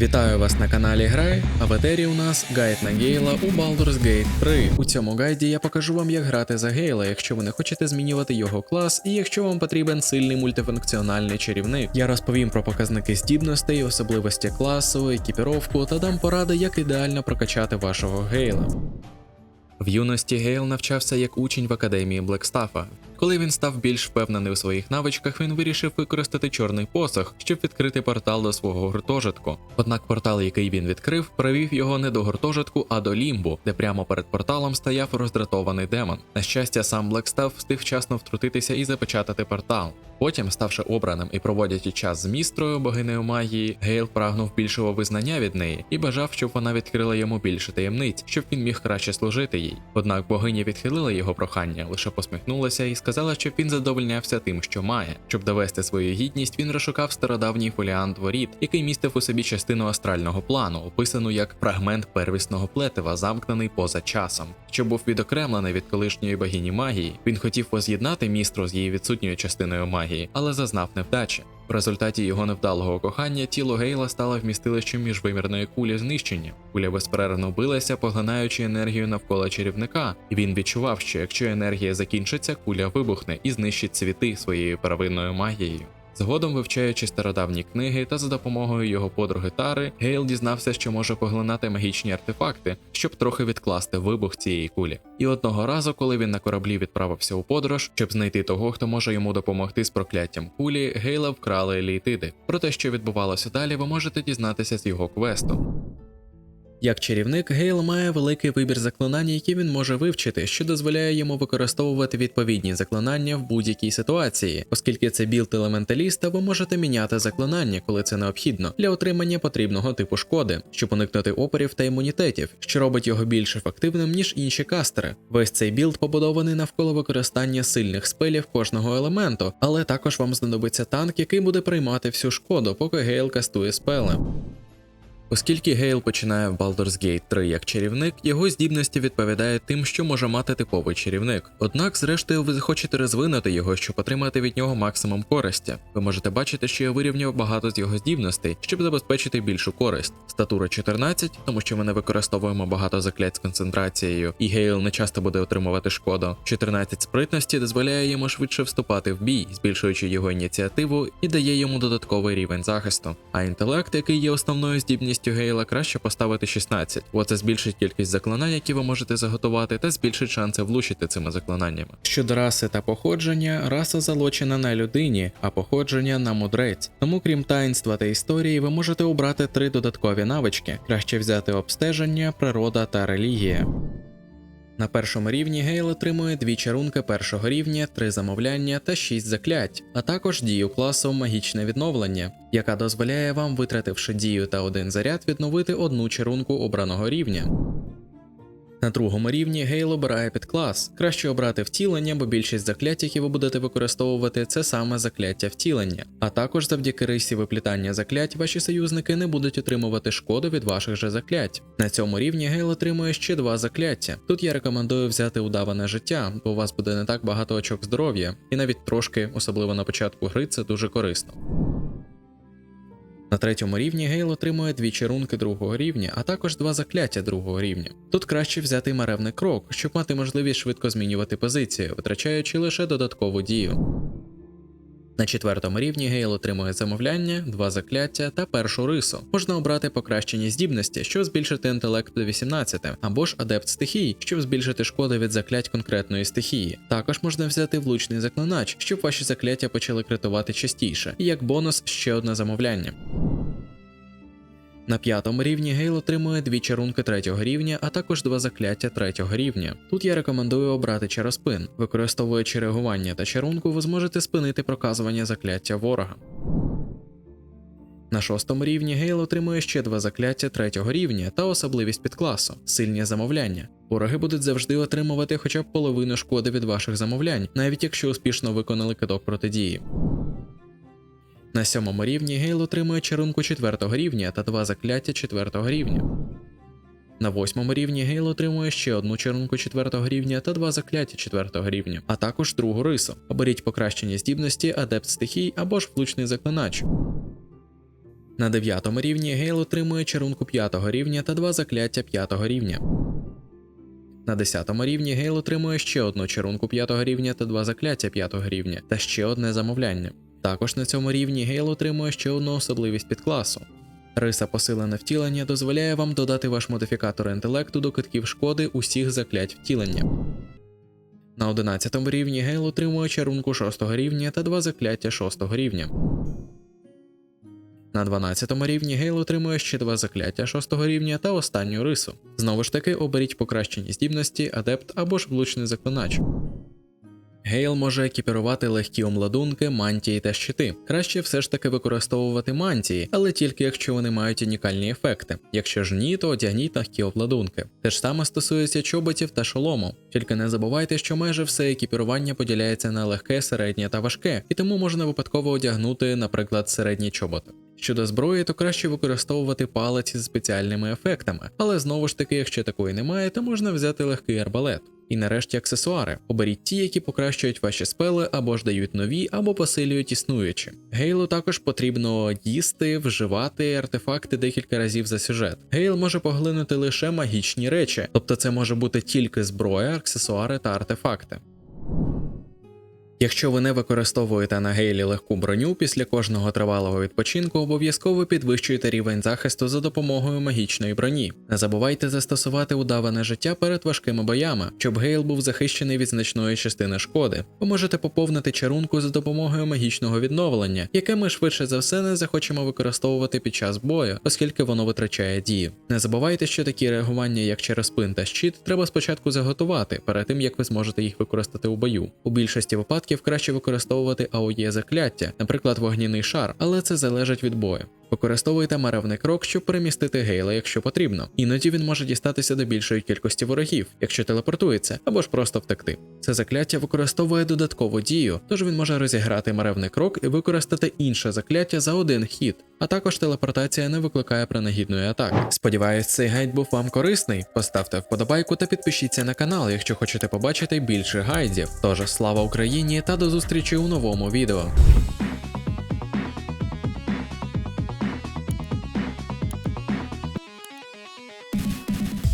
Вітаю вас на каналі Грай, а в етері у нас гайд на Гейла у Baldur's Gate 3. У цьому гайді я покажу вам, як грати за Гейла, якщо ви не хочете змінювати його клас, і якщо вам потрібен сильний мультифункціональний чарівник. Я розповім про показники здібностей, особливості класу, екіпіровку та дам поради, як ідеально прокачати вашого Гейла. В юності Гейл навчався як учень в академії Блекстафа. Коли він став більш впевнений у своїх навичках, він вирішив використати чорний посох, щоб відкрити портал до свого гуртожитку. Однак портал, який він відкрив, привів його не до гуртожитку, а до лімбу, де прямо перед порталом стояв роздратований демон. На щастя, сам Блекстаф встиг вчасно втрутитися і запечатати портал. Потім, ставши обраним і проводячи час з містрою богинею магії, Гейл прагнув більшого визнання від неї і бажав, щоб вона відкрила йому більше таємниць, щоб він міг краще служити їй. Однак богиня відхилила його прохання, лише посміхнулася і сказала, щоб він задовольнявся тим, що має. Щоб довести свою гідність, він розшукав стародавній фоліант воріт, який містив у собі частину астрального плану, описану як фрагмент первісного плетива, замкнений поза часом. Що був відокремлений від колишньої богині магії, він хотів воз'єднати містру з її відсутньою частиною магії, але зазнав невдачі. В результаті його невдалого кохання тіло Гейла стало вмістилищем міжвимірної кулі знищення. Куля безперервно билася, поглинаючи енергію навколо чарівника, і він відчував, що якщо енергія закінчиться, куля вибухне і знищить світи своєю первинною магією. Згодом, вивчаючи стародавні книги та за допомогою його подруги Тари, Гейл дізнався, що може поглинати магічні артефакти, щоб трохи відкласти вибух цієї кулі. І одного разу, коли він на кораблі відправився у подорож, щоб знайти того, хто може йому допомогти з прокляттям кулі, Гейла вкрали елітиди. Про те, що відбувалося далі, ви можете дізнатися з його квесту. Як чарівник, Гейл має великий вибір заклинань, які він може вивчити, що дозволяє йому використовувати відповідні заклинання в будь-якій ситуації, оскільки це білд елементаліста, ви можете міняти заклинання, коли це необхідно, для отримання потрібного типу шкоди, щоб уникнути опорів та імунітетів, що робить його більш ефективним ніж інші кастери. Весь цей білд побудований навколо використання сильних спелів кожного елементу, але також вам знадобиться танк, який буде приймати всю шкоду, поки Гейл кастує спели. Оскільки Гейл починає в Baldur's Gate 3 як чарівник, його здібності відповідають тим, що може мати типовий чарівник. Однак, зрештою, ви захочете розвинути його, щоб отримати від нього максимум користі. Ви можете бачити, що я вирівняв багато з його здібностей, щоб забезпечити більшу користь. Статура 14, тому що ми не використовуємо багато заклять з концентрацією, і Гейл не часто буде отримувати шкоду. 14 спритності дозволяє йому швидше вступати в бій, збільшуючи його ініціативу і дає йому додатковий рівень захисту. А інтелект, який є основною здібністю Гейла, краще поставити 16, бо це збільшить кількість заклинань, які ви можете заготувати, та збільшить шанси влучити цими заклинаннями. Щодо раси та походження, раса залочена на людині, а походження на мудрець. Тому, крім таїнства та історії, ви можете обрати три додаткові навички: краще взяти обстеження, природа та релігія. На першому рівні Гейл отримує дві чарунки першого рівня, три замовляння та шість заклять, а також дію класу магічне відновлення, яка дозволяє вам, витративши дію та один заряд, відновити одну чарунку обраного рівня. На другому рівні Гейл обирає підклас. Краще обрати втілення, бо більшість заклять, які ви будете використовувати, це саме закляття втілення. А також завдяки рисі виплітання заклять, ваші союзники не будуть отримувати шкоду від ваших же заклять. На цьому рівні Гейл отримує ще два закляття. Тут я рекомендую взяти удаване життя, бо у вас буде не так багато очок здоров'я, і навіть трошки, особливо на початку гри, це дуже корисно. На третьому рівні Гейл отримує дві чарунки другого рівня, а також два закляття другого рівня. Тут краще взяти маревний крок, щоб мати можливість швидко змінювати позицію, витрачаючи лише додаткову дію. На четвертому рівні Гейл отримує замовляння, два закляття та першу рису. Можна обрати покращені здібності, щоб збільшити інтелект до 18, або ж адепт стихій, щоб збільшити шкоди від заклять конкретної стихії. Також можна взяти влучний заклинач, щоб ваші закляття почали критувати частіше, і як бонус ще одне замовляння. На п'ятому рівні Гейл отримує дві чарунки третього рівня, а також два закляття третього рівня. Тут я рекомендую обрати чароспин. Використовуючи реагування та чарунку, ви зможете спинити проказування закляття ворога. На шостому рівні Гейл отримує ще два закляття третього рівня та особливість підкласу сильні замовляння. Вороги будуть завжди отримувати хоча б половину шкоди від ваших замовлянь, навіть якщо успішно виконали кидок протидії. На сьомому рівні Гейл отримує чарунку четвертого рівня та два закляття четвертого рівня. На восьмому рівні Гейл отримує ще одну чарунку четвертого рівня та два закляття четвертого рівня, а також другу рису. Оберіть покращення здібності, адепт стихій або ж влучний заклинач. На 9 рівні Гейл отримує чарунку 5 рівня та два закляття 5 рівня. На 10 рівні Гейл отримує ще одну чарунку 5 рівня та два закляття 5 рівня та ще одне замовляння. Також на цьому рівні Гейл отримує ще одну особливість підкласу. Риса посилене втілення дозволяє вам додати ваш модифікатор інтелекту до китків шкоди усіх заклять втілення. На 11 рівні Гейл отримує чарунку 6 рівня та два закляття 6 рівня. На 12 рівні Гейл отримує ще два закляття 6 рівня та останню рису. Знову ж таки, оберіть покращені здібності, адепт або ж влучний заклинач. Гейл може екіпірувати легкі омладунки, мантії та щити. Краще все ж таки використовувати мантії, але тільки якщо вони мають унікальні ефекти. Якщо ж ні, то одягніть легкі обладунки. Те ж саме стосується чоботів та шолому. Тільки не забувайте, що майже все екіпірування поділяється на легке, середнє та важке, і тому можна випадково одягнути, наприклад, середні чоботи. Щодо зброї, то краще використовувати палиці з спеціальними ефектами, але знову ж таки, якщо такої немає, то можна взяти легкий арбалет. І нарешті аксесуари. Оберіть ті, які покращують ваші спели або ж дають нові, або посилюють існуючі. Гейлу також потрібно їсти, вживати артефакти декілька разів за сюжет. Гейл може поглинути лише магічні речі, тобто це може бути тільки зброя, аксесуари та артефакти. Якщо ви не використовуєте на гейлі легку броню, після кожного тривалого відпочинку обов'язково підвищуйте рівень захисту за допомогою магічної броні. Не забувайте застосувати удаване життя перед важкими боями, щоб гейл був захищений від значної частини шкоди. Ви можете поповнити чарунку за допомогою магічного відновлення, яке ми швидше за все не захочемо використовувати під час бою, оскільки воно витрачає дію. Не забувайте, що такі реагування, як через пин та щит, треба спочатку заготувати перед тим як ви зможете їх використати у бою. У більшості випадків краще використовувати АОЄ закляття, наприклад, вогняний шар, але це залежить від бою. Використовуйте маревний крок, щоб перемістити гейла, якщо потрібно. Іноді він може дістатися до більшої кількості ворогів, якщо телепортується, або ж просто втекти. Це закляття використовує додаткову дію, тож він може розіграти маревний крок і використати інше закляття за один хід. А також телепортація не викликає принагідної атаки. Сподіваюсь, цей гайд був вам корисний. Поставте вподобайку та підпишіться на канал, якщо хочете побачити більше гайдів. Тож слава Україні та до зустрічі у новому відео.